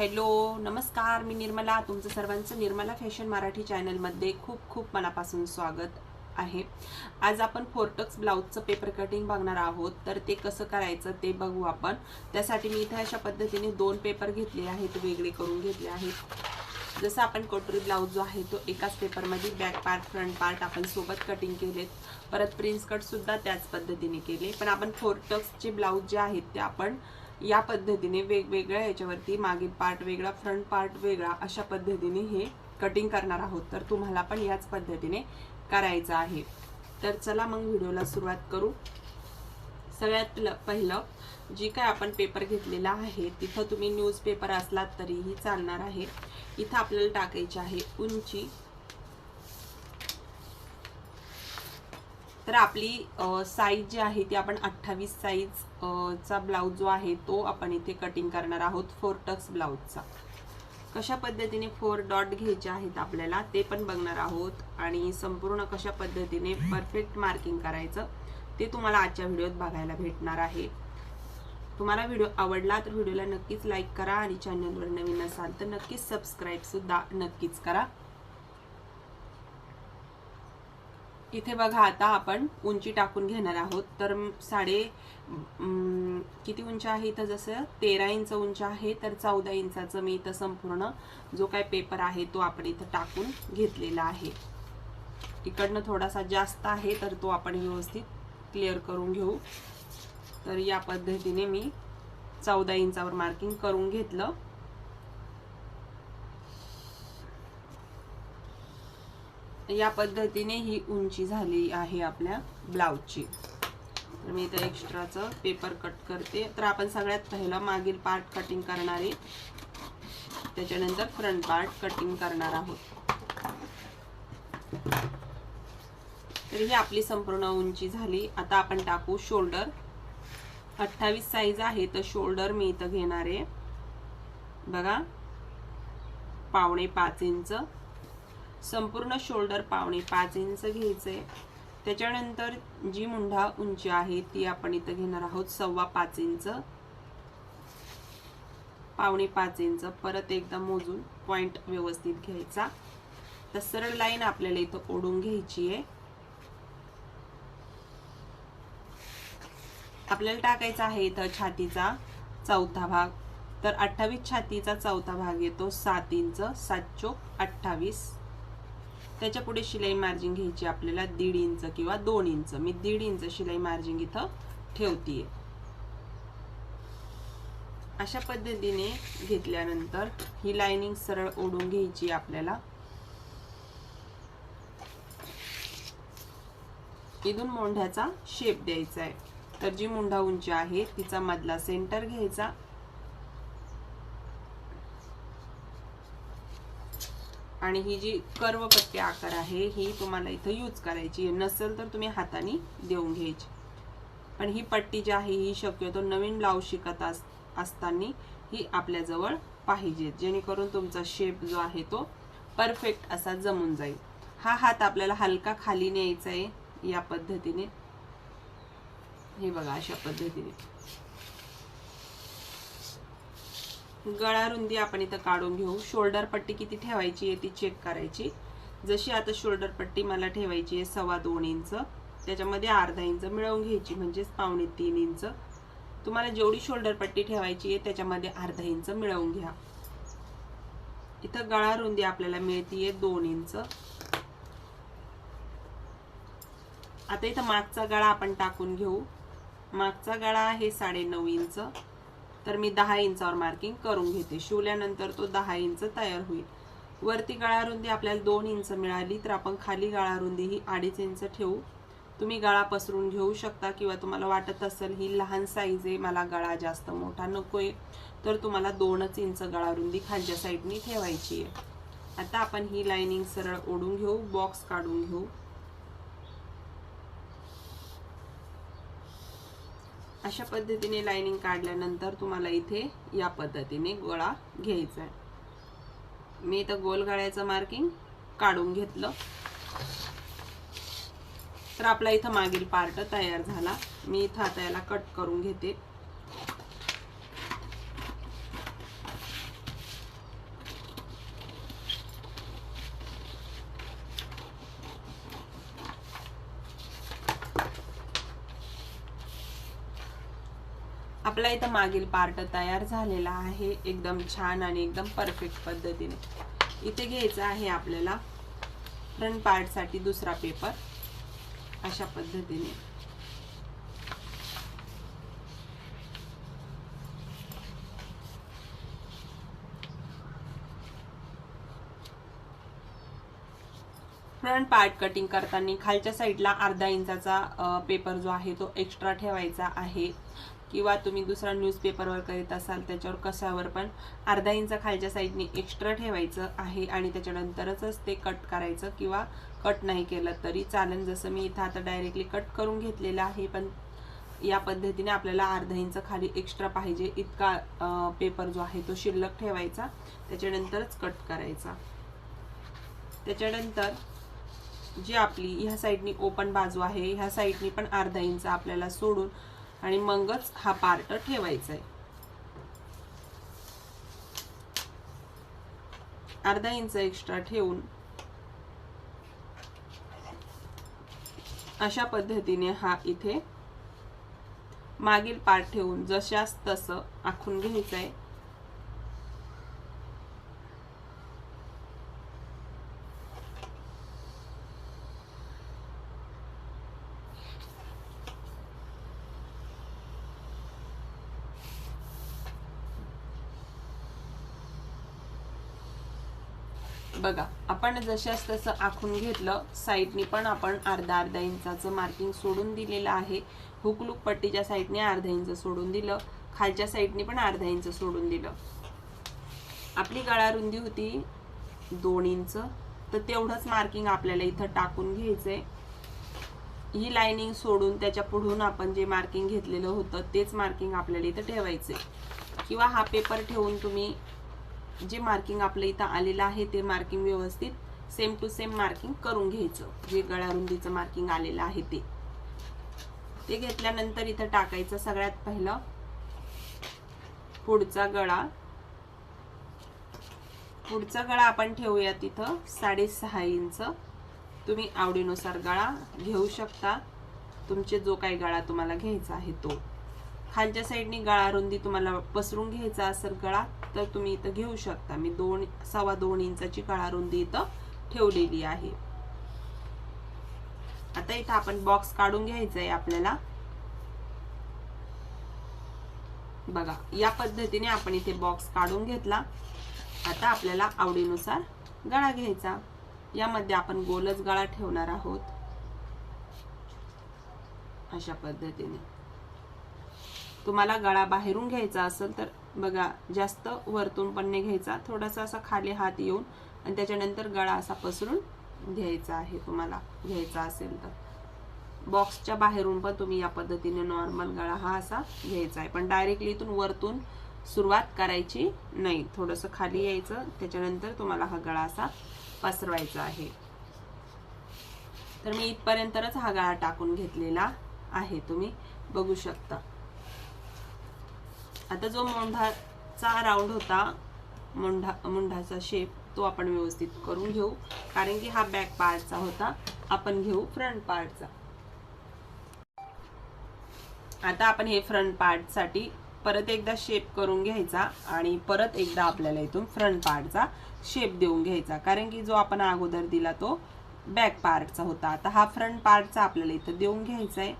Hello नमस्कार मी निर्मला तुमचं सर्वांचं निर्मला फॅशन मराठी चॅनलमध्ये खूप खूप मनापासून स्वागत आहे. आज आपण फोर्टक्स ब्लाऊजचं पेपर कटिंग बघणार आहोत. तर ते कसं करायचं ते बघू आपण. त्यासाठी मी इथे अशा पद्धतीने दोन पेपर घेतले आहेत वेगळे करून घेतले आहेत. जसं आपण कटोरी ब्लाऊज जो आहे तो एकाच पेपरमध्ये बॅक पार्ट फ्रंट पार्ट आपण सोबत कटिंग केलेत. परत प्रिन्स कटसुद्धा त्याच पद्धतीने केले. पण आपण फोर्टक्सचे ब्लाऊज जे आहेत ते आपण या पद्धतीने वेगवेगळ्या याच्यावरती मागील पार्ट वेगळा फ्रंट पार्ट वेगळा अशा पद्धतीने हे कटिंग करणार आहोत. तर तुम्हाला पण याच पद्धतीने करायचं आहे. तर चला मग व्हिडिओला सुरुवात करू. सगळ्यात पहिलं जी काय आपण पेपर घेतलेला आहे तिथं तुम्ही न्यूजपेपर असलात तरीही चालणार आहे. इथं आपल्याला टाकायची आहे उंची तर आपली साईज जी आहे ती आपण अठ्ठावीस साईज चा ब्लाऊज जो आहे तो आपण इथे कटिंग करणार आहोत फोर टक्स ब्लाऊजचा कशा पद्धतीने फोर डॉट घ्यायचे आहेत आपल्याला ते पण बघणार आहोत आणि संपूर्ण कशा पद्धतीने परफेक्ट मार्किंग करायचं ते तुम्हाला आजच्या व्हिडिओत बघायला भेटणार आहे. तुम्हाला व्हिडिओ आवडला तर व्हिडिओला नक्कीच लाईक करा आणि चॅनलवर नवीन असाल तर नक्कीच सबस्क्राईबसुद्धा नक्कीच करा. इथे बघा आता आपण उंची टाकून घेणार आहोत. तर साडे किती उंच आहे इथं जसं? तेरा इंच उंच आहे तर चौदा इंचाचं मी इथं संपूर्ण जो काय पेपर आहे तो आपण इथं टाकून घेतलेला आहे. इकडनं थोडासा जास्त आहे तर तो आपण व्यवस्थित क्लिअर करून घेऊ. तर या पद्धतीने मी चौदा इंचावर मार्किंग करून घेतलं. या पद्धतीने ही उंची झाली आहे आपल्या ब्लाऊजची तर मी इथं एक्स्ट्राचं पेपर कट करते. तर आपण सगळ्यात पहिलं मागील पार्ट कटिंग करणारे त्याच्यानंतर फ्रंट पार्ट कटिंग करणार आहोत. तर ही आपली संपूर्ण उंची झाली. आता आपण टाकू शोल्डर अठ्ठावीस साईज आहे तर शोल्डर मी इथं घेणार आहे. बघा. पावणे पाच इंच. संपूर्ण शोल्डर पावणे पाच इंच घ्यायचंय त्याच्यानंतर जी मुंढा उंची आहे ती आपण इथं घेणार आहोत सव्वा पाच इंच. पावणे पाच इंच. परत एकदा मोजून पॉइंट व्यवस्थित घ्यायचा. तर सरळ लाईन आपल्याला इथं ओढून घ्यायची आहे. आपल्याला टाकायचा आहे इथं छातीचा चौथा भाग. तर अठ्ठावीस छातीचा चौथा भाग येतो सात इंच सात चोक अठ्ठावीस. त्याच्या पुढे शिलाई मार्जिन घ्यायची आपल्याला दीड इंच किंवा दोन इंच. मी दीड इंच शिलाई मार्जिन इथं ठेवतीये. अशा पद्धतीने घेतल्यानंतर ही लाइनिंग सरळ ओढून घ्यायची आपल्याला. इथून मोंढ्याचा शेप द्यायचा आहे तर जी मुंढा उंची आहे तिचा मधला सेंटर घ्यायचा. आणि ही जी कर्व पट्टी आकार आहे ही तुम्हाला इथं यूज करायची आहे. नसेल तर तुम्ही हाताने देऊन घ्यायची. पण ही पट्टी जी आहे ही शक्यतो नवीन ब्लाऊज शिकत अस असताना ही आपल्याजवळ पाहिजे. जेणेकरून तुमचा शेप जो आहे तो परफेक्ट असा जमून जाईल. हा हात आपल्याला हलका खाली न्यायचा आहे या पद्धतीने. हे बघा अशा पद्धतीने. गळा रुंदी आपण इथं काढून घेऊ. शोल्डर पट्टी किती ठेवायची आहे ती चेक करायची. जशी आता शोल्डर पट्टी मला ठेवायची आहे सव्वा दोन इंच त्याच्यामध्ये अर्धा इंच मिळवून घ्यायची म्हणजेच पावणे तीन इंच. तुम्हाला जेवढी शोल्डर पट्टी ठेवायची आहे त्याच्यामध्ये अर्धा इंच मिळवून घ्या. इथं गळा रुंदी आपल्याला मिळतीये दोन इंच. आता इथं मागचा गळा आपण टाकून घेऊ. मागचा गळा आहे साडे नऊ इंच. तर मी दहा इंचावर मार्किंग करून घेते. शिवल्यानंतर तो दहा इंच तयार होईल. वरती गळा रुंदी आपल्याला दोन इंच मिळाली तर आपण खाली गळा रुंदी ही अडीच इंच ठेवू. तुम्ही गळा पसरून घेऊ शकता किंवा तुम्हाला वाटत असेल ही लहान साईज आहे मला गळा जास्त मोठा नको आहे तर तुम्हाला दोनच इंच गळा रुंदी खालच्या साईडनी ठेवायची आहे. आता आपण ही लायनिंग सरळ ओढून घेऊ बॉक्स काढून घेऊ. अशा पद्धतीने लाइनिंग काढल्यानंतर तुम्हाला इथे या पद्धतीने गोळा घ्यायचा आहे. मी इथं गोल गळ्याचं मार्किंग काढून घेतलं. तर आपला इथं मागील पार्ट तयार झाला. मी इथं आता याला कट करून घेते. आपला इथं मागील पार्ट तयार झालेला आहे. एकदम छान आणि एकदम परफेक्ट पद्धतीने. इथे घ्यायचं आहे आपल्याला फ्रंट पार्टसाठी दुसरा पेपर अशा पद्धतीने. फ्रंट पार्ट कटिंग करताना खालच्या साईडला अर्धा इंचाचा पेपर जो आहे तो एक्स्ट्रा ठेवायचा आहे. किंवा तुम्ही दुसरा न्यूजपेपरवर करीत असाल त्याच्यावर कशावर पण अर्धा इंच खालच्या साईडने एक्स्ट्रा ठेवायचं आहे आणि त्याच्यानंतरच ते कट करायचं किंवा कट नाही केलं तरी चालेल. जसं मी इथं आता डायरेक्टली कट करून घेतलेलं आहे पण या पद्धतीने आपल्याला अर्धा इंच खाली एक्स्ट्रा पाहिजे इतका पेपर जो आहे तो शिल्लक ठेवायचा. त्याच्यानंतरच कट करायचा. त्याच्यानंतर जी आपली ह्या साईडनी ओपन बाजू आहे ह्या साईडनी पण अर्धा इंच आपल्याला सोडून आणि मगच हा पार्ट ठेवायचा आहे अर्धा इंच एक्स्ट्रा ठेवून अशा पद्धतीने हा इथे मागील पार्ट ठेवून जशास तसं आखून घ्यायचं आहे बघा आपण जशाच तसं आखून घेतलं साईडनी पण आपण अर्धा अर्धा इंचाचं मार्किंग सोडून दिलेलं आहे. हुकलूक पट्टीच्या साईडने अर्धा इंच सोडून दिलं खालच्या साईडने पण अर्धा इंच सोडून दिलं. आपली गळा रुंदी होती दोन इंच तर तेवढंच मार्किंग आपल्याला इथं टाकून घ्यायचंय. ही लाइनिंग सोडून त्याच्या पुढून आपण जे मार्किंग घेतलेलं होतं तेच मार्किंग आपल्याला इथं ठेवायचंय. किंवा हा पेपर ठेवून तुम्ही जे मार्किंग आपलं इथं आलेलं आहे ते मार्किंग व्यवस्थित सेम टू सेम मार्किंग करून घ्यायचं. जे गळारुंदीचं मार्किंग आलेलं आहे ते. ते घेतल्यानंतर इथं टाकायचं सगळ्यात पहिलं. पुढचा गळा. पुढचा गळा आपण ठेवूया तिथं साडेसहा इंच. तुम्ही आवडीनुसार गळा घेऊ शकता. तुमचे जो काही गळा तुम्हाला घ्यायचा आहे तो. खालच्या साईडने गळा रुंदी तुम्हाला पसरून घ्यायचा असेल गळा तर तुम्ही इथं घेऊ शकता. मी दोन सव्वा दोन इंचाची गळा रुंदी इथं ठेवलेली आहे. आता इथं आपण बॉक्स काढून घ्यायचा आहे आपल्याला. बघा या पद्धतीने आपण इथे बॉक्स काढून घेतला. आता आपल्याला आवडीनुसार गळा घ्यायचा. यामध्ये आपण गोलच गळा ठेवणार आहोत. अशा पद्धतीने. तुम्हाला गळा बाहेरून घ्यायचा असेल तर बघा जास्त वरतून पण नाही घ्यायचा. थोडासा असा खाली हात येऊन आणि त्याच्यानंतर गळा असा पसरून घ्यायचा आहे तुम्हाला घ्यायचा असेल तर. बॉक्सच्या बाहेरून पण तुम्ही या पद्धतीने नॉर्मल गळा हा असा घ्यायचा आहे. पण डायरेक्टली इथून वरतून सुरुवात करायची नाही. थोडंसं खाली यायचं त्याच्यानंतर तुम्हाला हा गळा असा पसरवायचा आहे. तर मी इथपर्यंतच हा गळा टाकून घेतलेला आहे. तुम्ही बघू शकता. आता जो मोंढाचा राऊंड होता मुंढा मुंढाचा शेप तो आपण व्यवस्थित करून घेऊ. कारण की हा बॅक पार्टचा होता. आपण घेऊ फ्रंट पार्टचा आता आपण हे फ्रंट पार्टसाठी परत एकदा शेप करून घ्यायचा आणि परत एकदा आपल्याला इथून फ्रंट पार्टचा शेप देऊन घ्यायचा. कारण की जो आपण अगोदर दिला तो बॅक पार्टचा होता. आता हा फ्रंट पार्टचा आपल्याला इथं देऊन घ्यायचा आहे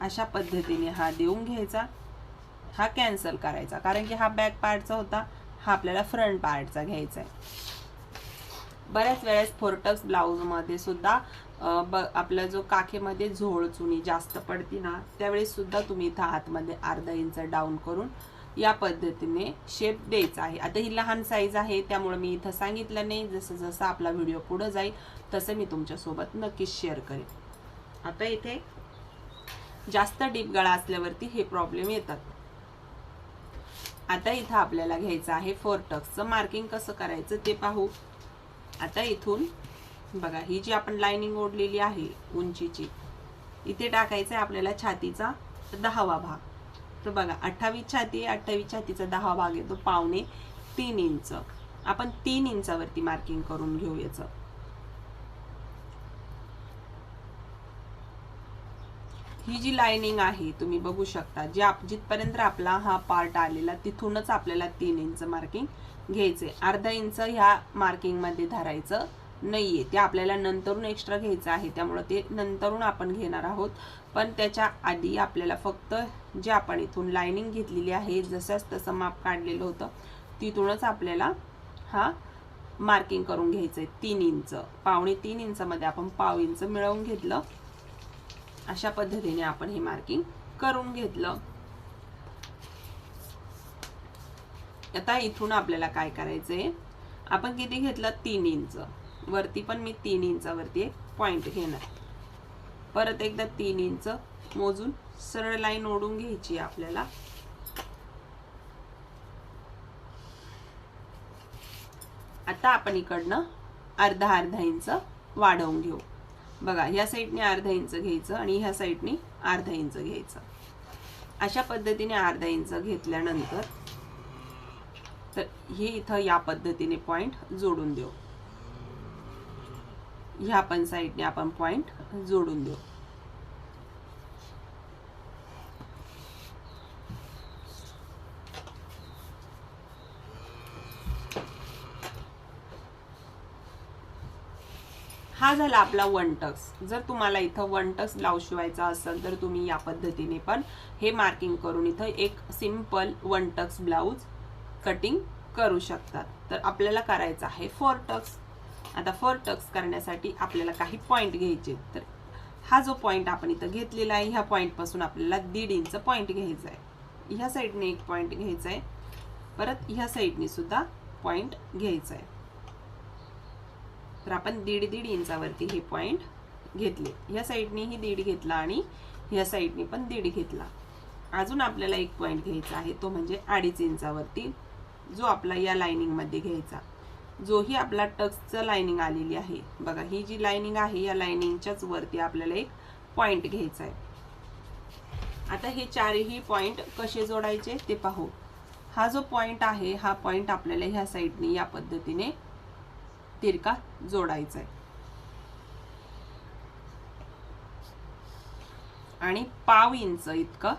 अशा पद्धतीने हा देऊन घ्यायचा. हा कॅन्सल करायचा. कारण की हा बॅक पार्टचा होता हा आपल्याला फ्रंट पार्टचा घ्यायचा आहे. बऱ्याच वेळेस फोर्टक्स ब्लाऊजमध्ये सुद्धा ब आपला जो काखेमध्ये झोळ चुनी जास्त पडती ना त्यावेळेससुद्धा तुम्ही इथं आतमध्ये अर्धा इंच डाऊन करून या पद्धतीने शेप द्यायचा आहे. आता ही लहान साईज आहे त्यामुळे मी इथं सांगितलं नाही. जसं जसं आपला व्हिडिओ पुढं जाईल तसं मी तुमच्यासोबत नक्कीच शेअर करेन. आता इथे जास्त डीप गळा असल्यावरती हे प्रॉब्लेम येतात. आता इथं आपल्याला घ्यायचं आहे फोर टक्सचं मार्किंग कसं करायचं ते पाहू. आता इथून बघा ही जी आपण लाइनिंग ओढलेली आहे उंचीची इथे टाकायचं आहे आपल्याला छातीचा दहावा भाग. तर बघा अठ्ठावीस छाती आहे अठ्ठावीस छातीचा दहा भाग येतो पावणे तीन इंच. आपण तीन इंचावरती मार्किंग करून घेऊ याचं ही जी लाइनिंग आहे तुम्ही बघू शकता जे आप जिथपर्यंत आपला हा पार्ट आलेला तिथूनच आपल्याला तीन इंच मार्किंग घ्यायचे. अर्धा इंच ह्या मार्किंगमध्ये धरायचं धरायचं नाहीये. ते आपल्याला नंतरून एक्स्ट्रा घ्यायचं आहे त्यामुळं ते नंतरून आपण घेणार आहोत. पण त्याच्या आधी आपल्याला फक्त जे आपण इथून लाइनिंग घेतलेली आहे जसंच तसं माप काढलेलं होतं तिथूनच आपल्याला हा मार्किंग करून घ्यायचं आहे तीन इंच पावणे तीन इंचमध्ये आपण पाव इंच मिळवून घेतलं. अशा पद्धतीने आपण हे मार्किंग करून घेतलं. आता इथून आपल्याला काय करायचंय? आपण किती घेतलं? तीन इंच. वरती पण मी तीन इंचावरती एक पॉइंट घेणार. परत एकदा तीन इंच मोजून सरळ लाईन ओढून घ्यायची आपल्याला. आता आपण इकडनं अर्धा अर्धा इंच वाढवून घेऊ. बघा ह्या साईडने अर्धा इंच घ्यायचं आणि ह्या साईडने अर्धा इंच घ्यायचं. अशा पद्धतीने अर्धा इंच घेतल्यानंतर तर हे इथं या पद्धतीने पॉईंट जोडून देऊ. ह्या पण साईडने आपण पॉईंट जोडून देऊ. हा झाला आपला वन टक्स जर तुम्हाला इथं वन टक्स ब्लाऊज शिवायचा असेल तर तुम्ही या पद्धतीने पण हे मार्किंग करून इथं एक simple one tucks blouse cutting करू शकतात. तर आपल्याला करायचं आहे फोर टक्स आता फोर टक्स करण्यासाठी आपल्याला काही पॉईंट घ्यायचे. तर हा जो पॉईंट आपण इथं घेतलेला आहे ह्या पॉईंटपासून आपल्याला दीड इंच पॉईंट घ्यायचा आहे. ह्या साईडने एक पॉईंट घ्यायचा आहे. परत ह्या साईडने सुद्धा पॉईंट घ्यायचा आहे. तर आपण दीड दीड इंचावरती हे पॉईंट घेतले. ह्या साईडनेही दीड घेतला आणि ह्या साईडने पण दीड घेतला. अजून आपल्याला एक पॉईंट घ्यायचा आहे तो म्हणजे अडीच इंचावरती जो आपला या लाइनिंगमध्ये घ्यायचा. जोही आपला टक्सचं लायनिंग आलेली आहे. बघा ही जी लायनिंग आहे या लाइनिंगच्याच वरती आपल्याला एक पॉईंट घ्यायचा आहे. आता हे चारही पॉईंट कसे जोडायचे ते पाहू. हा जो पॉईंट आहे हा पॉईंट आपल्याला ह्या साईडने या पद्धतीने तिरका जोडायचा आहे आणि पाव इंच इतकं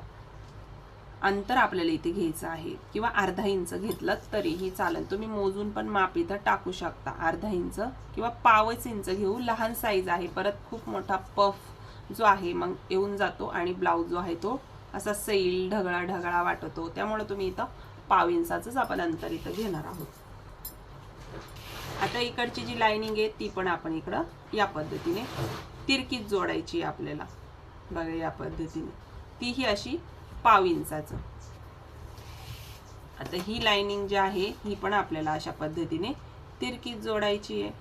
अंतर आपल्याला इथे घ्यायचं आहे. किंवा अर्धा इंच घेतलं तरीही चालेल. तुम्ही मोजून पण माप इथं टाकू शकता. अर्धा इंच किंवा पावच इंच घेऊ. लहान साईज आहे. परत खूप मोठा पफ जो आहे मग येऊन जातो आणि ब्लाऊज जो आहे तो असा सैल ढगळा ढगळा वाटतो. त्यामुळे तुम्ही इथं पाव इंचाचंच आपण अंतर इथं घेणार आहोत. आता इकडची जी लाइनिंग आहे ती पण आपण इकडं या पद्धतीने तिरकीत जोडायची आहे आपल्याला. बघा या पद्धतीने. तीही अशी पाव इंचाचं. आता ही लाइनिंग जी आहे ही पण आपल्याला अशा पद्धतीने तिरकीत जोडायची आहे.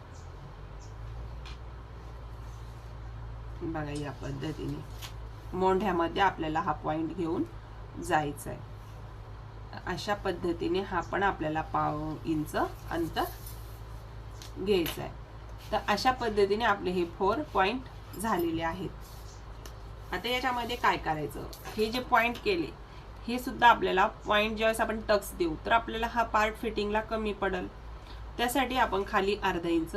बघा या पद्धतीने. मोंढ्यामध्ये आपल्याला हा पॉइंट घेऊन जायचा आहे अशा पद्धतीने हा पण आपल्याला पाव इंच अंतर घ्यायचं आहे तर अशा पद्धतीने आपले हे फोर पॉईंट झालेले आहेत. आता याच्यामध्ये काय करायचं? हे जे पॉईंट केले हे सुद्धा आपल्याला पॉईंट ज्यावेळेस आपण टक्स देऊ तर आपल्याला हा पार्ट फिटिंगला कमी पडेल. त्यासाठी आपण खाली अर्धा इंच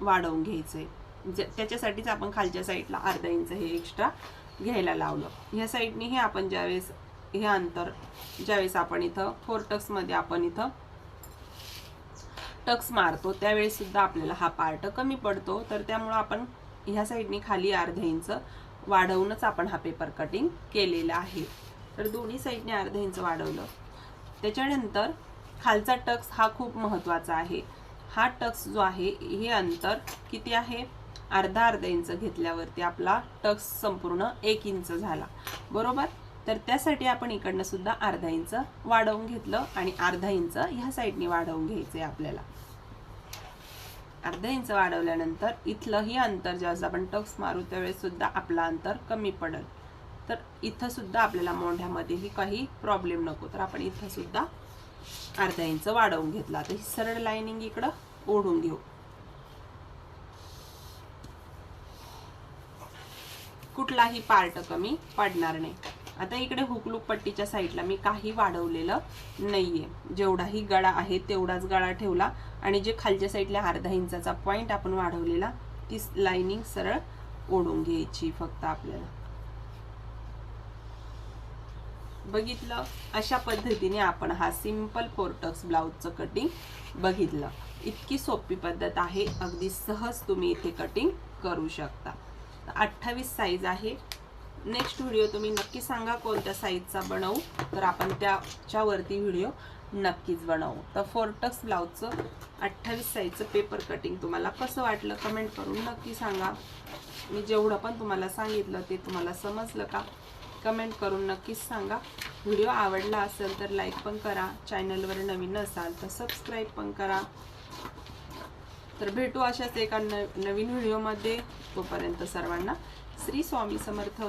वाढवून घ्यायचं आहे ज त्याच्यासाठीच आपण खालच्या साईडला अर्धा इंच हे एक्स्ट्रा घ्यायला लावलं. ह्या साईडने आपण ज्यावेळेस हे अंतर ज्यावेळेस आपण इथं फोर टक्समध्ये आपण इथं टक्स मारतो त्यावेळेस सुद्धा आपल्याला हा पार्ट कमी पडतो. तर त्यामुळं आपण ह्या साईडनी खाली अर्धा इंच वाढवूनच आपण हा पेपर कटिंग केलेला आहे. तर दोन्ही साईडने अर्धा इंच वाढवलं. त्याच्यानंतर खालचा टक्स हा खूप महत्त्वाचा आहे. हा टक्स जो आहे हे अंतर किती आहे? अर्धा अर्धा इंच घेतल्यावरती आपला टक्स संपूर्ण एक इंच झाला. बरोबर? तर त्यासाठी आपण इकडनं सुद्धा अर्धा इंच वाढवून घेतलं आणि अर्धा इंच ह्या साईडने वाढवून घ्यायचं आहे आपल्याला. अर्धा इंच वाढवल्यानंतर इथलंही अंतर ज्यावेळेस आपण टक्स मारू त्यावेळेस सुद्धा आपलं अंतर कमी पडेल. तर इथं सुद्धा आपल्याला मोंढ्यामध्येही काही प्रॉब्लेम नको. तर आपण इथं सुद्धा अर्धा इंच वाढवून घेतला. तर ही सरळ लाइनिंग इकडं ओढून घेऊ. कुठलाही पार्ट कमी पडणार नाही. आता इकडे हुकलूक पट्टीच्या साईडला मी काही वाढवलेलं नाहीये. जेवढाही गळा आहे तेवढाच गळा ठेवला. आणि जे खालच्या साईडला अर्धा इंचाचा पॉईंट आपण वाढवलेला ती लाइनिंग सरळ ओढून घ्यायची फक्त आपल्याला. बघितलं? अशा पद्धतीने आपण हा सिंपल फोरटक्स ब्लाऊजचं कटिंग बघितलं. इतकी सोपी पद्धत आहे अगदी सहज तुम्ही इथे कटिंग करू शकता. अठ्ठावीस साईज आहे. नेक्स्ट व्हिडिओ तुम्ही नक्की सांगा कोणत्या साईजचा बनवू. तर आपण त्याच्यावरती व्हिडिओ नक्कीच बनवू. तर फोरटक्स ब्लाऊजचं अठ्ठावीस साईजचं पेपर कटिंग तुम्हाला कसं वाटलं कमेंट करून नक्की सांगा. मी जेवढं पण तुम्हाला सांगितलं ते तुम्हाला समजलं का? कमेंट करून नक्कीच सांगा. व्हिडिओ आवडला असेल तर लाईक पण करा. चॅनलवर नवीन असाल तर सबस्क्राईब पण करा. तर भेटू अशाच एका न नवीन व्हिडिओमध्ये तोपर्यंत सर्वांना श्री स्वामी समर्थ.